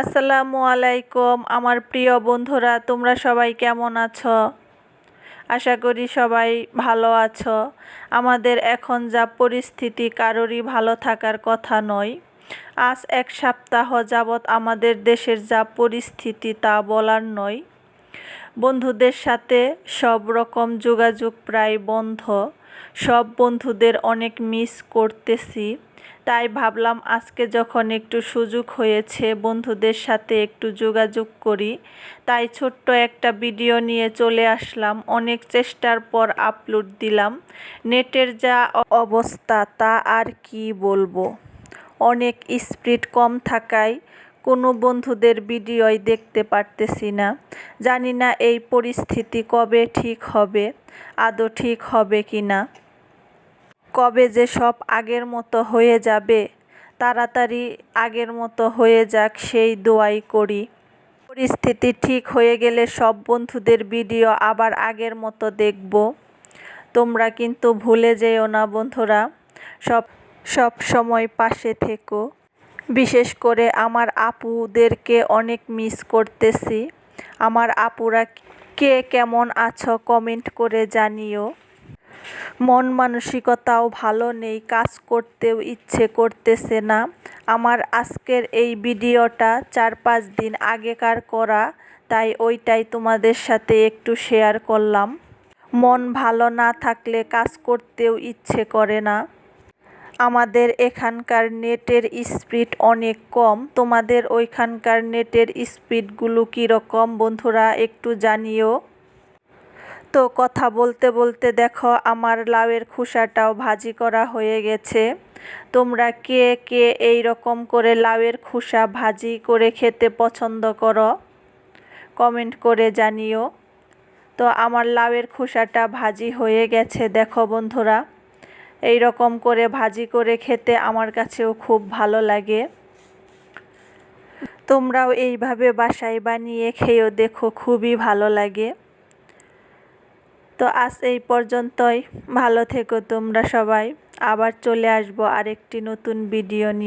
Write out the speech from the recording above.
আসসালামু আলাইকুম, আমার প্রিয় বন্ধুরা, তোমরা সবাই কেমন আছো? আশা করি সবাই ভালো আছো। আমাদের এখন যা পরিস্থিতি, কারোরই ভালো থাকার কথা নয়। আজ এক সপ্তাহ যাবৎ আমাদের দেশের যা পরিস্থিতি তা বলার নয়। বন্ধুদের সাথে সব রকম যোগাযোগ প্রায় বন্ধ। সব বন্ধুদের অনেক মিস করতেছি। তাই ভাবলাম আজকে যখন একটু সুযোগ হয়েছে বন্ধুদের সাথে একটু যোগাযোগ করি। তাই ছোট্ট একটা ভিডিও নিয়ে চলে আসলাম। অনেক চেষ্টার পর আপলোড দিলাম। নেটের যা অবস্থা তা আর কি বলব? অনেক স্পিড কম থাকায় কোনো বন্ধুদের ভিডিওই দেখতে পারতেছি না। জানি না এই পরিস্থিতি কবে ঠিক হবে, আদৌ ঠিক হবে কি না। কবে যে সব আগের মতো হয়ে যাবে, তাড়াতাড়ি আগের মতো হয়ে যাক সেই দোয়াই করি। পরিস্থিতি ঠিক হয়ে গেলে সব বন্ধুদের ভিডিও আবার আগের মতো দেখব। তোমরা কিন্তু ভুলে যেও না বন্ধুরা, সব সব সময় পাশে থেকো। বিশেষ করে আমার আপুদেরকে অনেক মিস করতেছি। আমার আপুরা কে কেমন আছো কমেন্ট করে জানিও। মন মানসিকতাও ভালো নেই, কাজ করতেও ইচ্ছে করতেছে না। আমার আজকের এই ভিডিওটা চার পাঁচ দিন আগেকার করা, তাই ওইটাই তোমাদের সাথে একটু শেয়ার করলাম। মন ভালো না থাকলে কাজ করতেও ইচ্ছে করে না। আমাদের এখানকার নেটের স্পিড অনেক কম। তোমাদের ওইখানকার নেটের স্পিডগুলো কীরকম বন্ধুরা, একটু জানিও। তো কথা বলতে বলতে দেখো, আমার লাউয়ের খোসাটাও ভাজি করা হয়ে গেছে। তোমরা কে কে এই রকম করে লাউয়ের খোসা ভাজি করে খেতে পছন্দ করো? কমেন্ট করে জানিও। তো আমার লাউয়ের খোসাটা ভাজি হয়ে গেছে, দেখো বন্ধুরা। এই রকম করে ভাজি করে খেতে আমার কাছেও খুব ভালো লাগে। তোমরাও এইভাবে বাসায় বানিয়ে খেয়েও দেখো, খুবই ভালো লাগে। তো আজ এই পর্যন্তই। ভালো থেকো তোমরা সবাই। আবার চলে আসব আরেকটি নতুন ভিডিও নিয়ে।